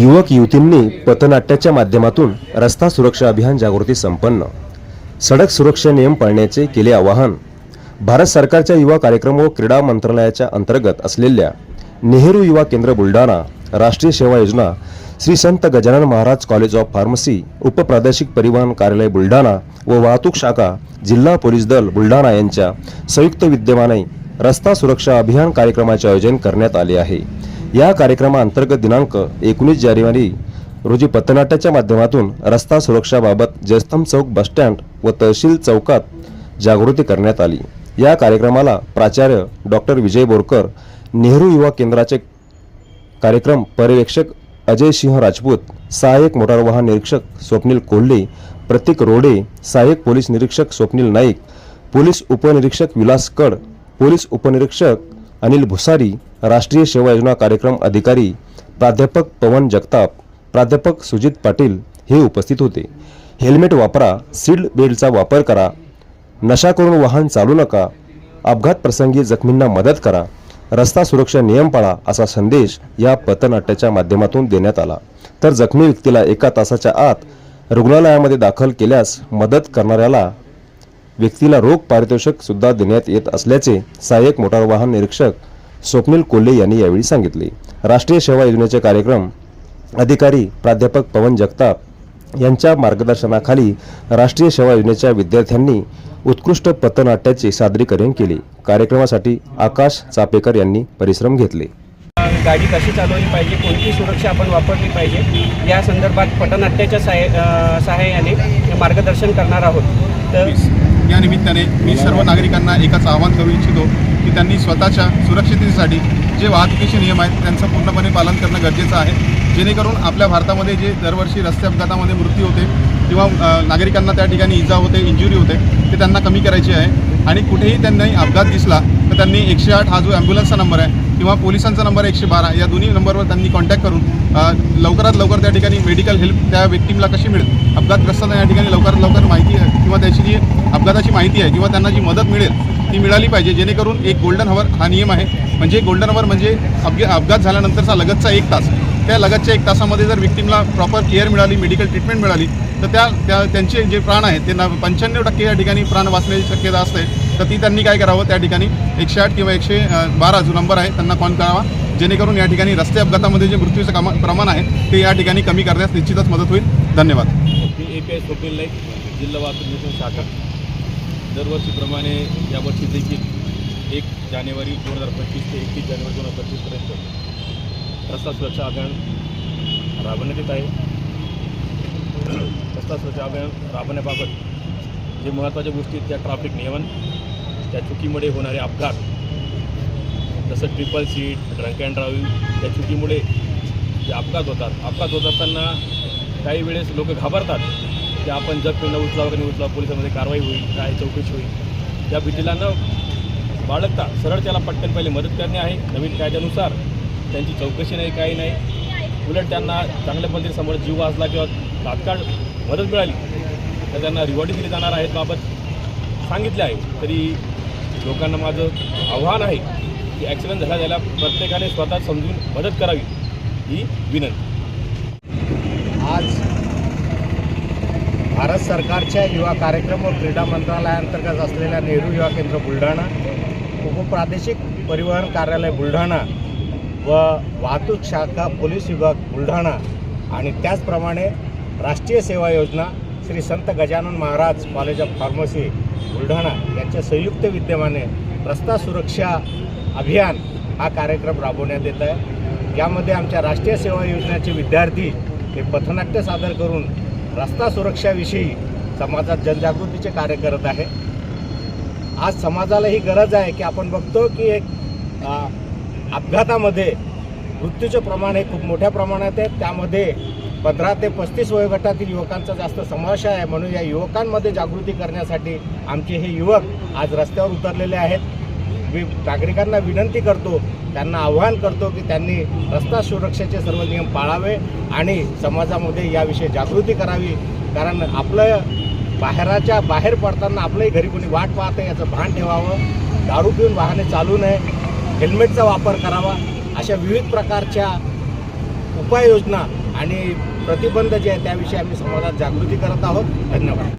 युवक युवतींनी पथनाट्याच्या माध्यमातून रस्ता सुरक्षा अभियान जागृती संपन्न. सडक सुरक्षा नियम पाळण्याचे केले आवाहन. भारत सरकारच्या युवा कार्यक्रम व क्रीडा मंत्रालयाच्या अंतर्गत असलेल्या नेहरू युवा केंद्र बुलढाणा राष्ट्रीय सेवा योजना Shri Sant Gajanan Maharaj college of pharmacy उपप्रादेशिक परिवहन कार्यालय बुलढाणा व वाहतूक शाखा जिल्हा पोलीस दल बुलढाणा यांच्या संयुक्त विद्यमाने रस्ता सुरक्षा अभियान कार्यक्रमाचे आयोजन करण्यात आले आहे. या कार्यक्रमाअंतर्गत दिनांक एकोणीस जानेवारी रोजी पथनाट्याच्या माध्यमातून रस्ता सुरक्षाबाबत जयस्तंभ चौक बसस्टँड व तहसील चौकात जागृती करण्यात आली. या कार्यक्रमाला प्राचार्य डॉक्टर विजय बोरकर नेहरू युवा केंद्राचे कार्यक्रम पर्यवेक्षक अजय सिंह राजपूत सहाय्यक मोटार वाहन निरीक्षक स्वप्नील कोल्हे प्रतीक रोडे सहाय्यक पोलीस निरीक्षक स्वप्नील नाईक पोलीस उपनिरीक्षक विलास कड पोलीस उपनिरीक्षक अनिल भुसारी राष्ट्रीय सेवा योजना कार्यक्रम अधिकारी प्राध्यापक पवन जगताप प्राध्यापक सुजित पाटील हे उपस्थित होते. हेल्मेट वापरा सीट बेल्टचा वापर करा नशा करून वाहन चालू नका अपघात प्रसंगी जखमींना मदत करा रस्ता सुरक्षा नियम पाळा असा संदेश या पथनाट्याच्या माध्यमातून देण्यात आला. तर जखमी व्यक्तीला एका तासाच्या आत रुग्णालयामध्ये दाखल केल्यास मदत करणाऱ्याला व्यक्तीला रोख पारितोषिक सुद्धा देण्यात येत असल्याचे सहाय्यक मोटार वाहन निरीक्षक स्वप्नील कोल्हे यांनी यावेळी सांगितले. राष्ट्रीय सेवा योजनेचे कार्यक्रम अधिकारी प्राध्यापक पवन जगताप यांच्या मार्गदर्शनाखाली राष्ट्रीय सेवा योजनेच्या विद्यार्थ्यांनी उत्कृष्ट पथनाट्याचे सादरीकरण केले. कार्यक्रमासाठी आकाश चापेकर यांनी परिश्रम घेतले. गाडी कशी चालवली पाहिजे? कोणती सुरक्षा आपण वापरली पाहिजे? या संदर्भात पटनाट्याच्या सहाय सहाय्याने मार्गदर्शन करणार आहोत. तर या निमित्ताने मी सर्व नागरिकांना एकच आवाहन करू इच्छितो की त्यांनी स्वतःच्या सुरक्षिततेसाठी जे वाहतुकीचे नियम आहेत त्यांचं पूर्णपणे पालन करणं गरजेचं आहे. जेणेकरून आपल्या भारतामध्ये जे दरवर्षी रस्ते अपघातामध्ये मृत्यू होते किंवा नागरिकांना त्या ठिकाणी इजा होते इंजुरी होते ते त्यांना कमी करायची आहे. आणि कुठेही त्यांनाही अपघात दिसला तर त्यांनी एकशे आठ हा जो ॲम्ब्युलन्सचा नंबर आहे किंवा पोलिसांचा नंबर एकशे बारा या दोन्ही नंबरवर त्यांनी कॉन्टॅक्ट करून लवकरात लवकर त्या ठिकाणी मेडिकल हेल्प त्या व्यक्तीला कशी मिळेल? अपघातग्रस्तांना या ठिकाणी लवकरात लवकर माहिती आहे किंवा त्याची जी अपघाताची माहिती आहे किंवा त्यांना जी मदत मिळेल ती मिळाली पाहिजे. जेणेकरून एक गोल्डन हवर हा नियम आहे. म्हणजे गोल्डन हवर म्हणजे अपघा अपघात झाल्यानंतरचा लगतचा एक तास. त्या लगतच्या एक तासामध्ये जर विक्टीमला प्रॉपर केअर मिळाली मेडिकल ट्रीटमेंट मिळाली तर त्या त्या त्यांचे जे प्राण आहेत ते ना पंच्याण्णव टक्के या ठिकाणी प्राण वाचण्याची शक्यता असते. तर ती त्यांनी काय करावं त्या ठिकाणी एकशे आठ किंवा एकशे बारा जो नंबर आहे त्यांना कॉल करावा. जेणेकरून या ठिकाणी रस्ते अपघातामध्ये जे मृत्यूचं कामा प्रमाण आहे ते या ठिकाणी कमी करण्यास निश्चितच मदत होईल. धन्यवाद. ए पी आय स्वप्नील जिल्हा वाहतूक नियोजन शाखा. दरवर्षीप्रमाणे यावर्षी देखील एक जानेवारी दोन हजार पंचवीस ते एकतीस जानेवारी दोन हजार पंचवीसपर्यंत रस्ता सुरक्षा अभियान राबवण्यात येत आहे. रस्ता सुरक्षा अभियान राबवण्याबाबत जे महत्त्वाच्या गोष्टी आहेत त्या ट्रॅफिक नियमन त्या चुकीमुळे होणारे अपघात. जसं triple seat drunk and drive त्या चुकीमुळे जे अपघात होतात. अपघात होत असताना काही वेळेस लोक घाबरतात की आपण जखमींना उचला वगैरे उचला पोलिसांमध्ये कारवाई होईल काय चौकशी होईल. या भीतीला न बाळगता सरळ त्याला पटकन पहिले मदत करणे आहे. नवीन कायद्यानुसार त्यांची चौकशी नाही काही नाही. उलट त्यांना चांगल्या पद्धतीने समोर जीव वाचला किंवा तात्काळ मदत मिळाली तर त्यांना रिवॉर्डी दिली जाणार आहेत बाबत सांगितले आहे. तरी लोकांना माझं आव्हान आहे की ॲक्सिडेंट झाला त्याला प्रत्येकाने स्वतः समजून मदत करावी ही विनंती. आज भारत सरकारच्या युवा कार्यक्रम व क्रीडा मंत्रालयाअंतर्गत असलेल्या नेहरू युवा केंद्र बुलढाणा उपप्रादेशिक परिवहन कार्यालय बुलढाणा व वाहतूक शाखा पोलीस विभाग बुलढाणा आणि त्याचप्रमाणे राष्ट्रीय सेवा योजना Shri Sant Gajanan Maharaj college of pharmacy Buldhana यांच्या संयुक्त विद्यमाने रस्ता सुरक्षा अभियान हा कार्यक्रम राबवण्यात येत आहे. यामध्ये आमच्या राष्ट्रीय सेवा योजनेचे विद्यार्थी हे पथनाट्य सादर करून रस्ता सुरक्षाविषयी समाजात जनजागृतीचे कार्य करत आहे. आज समाजाला ही गरज आहे की आपण बघतो की एक अपघातामध्ये मृत्यूचे प्रमाण हे खूप मोठ्या प्रमाणात आहे. त्यामध्ये पंधरा ते पस्तीस वयोगटातील युवकांचा जास्त समावेश आहे. म्हणून या युवकांमध्ये जागृती करण्यासाठी आमचे हे युवक आज रस्त्यावर उतरलेले आहेत. मी नागरिकांना विनंती करतो त्यांना आव्हान करतो की त्यांनी रस्ता सुरक्षेचे सर्व नियम पाळावे आणि समाजामध्ये याविषयी जागृती करावी. कारण आपलं बाहेराच्या बाहेर पडताना आपलंही घरी कोणी वाट पाहते याचं भान ठेवावं. दारू पिऊन वाहने चालू नये. हेल्मेटचा वापर करावा. अशा विविध प्रकारच्या उपाययोजना आणि प्रतिबंध जे आहे त्याविषयी आम्ही समाजात जागृती करत आहोत. धन्यवाद.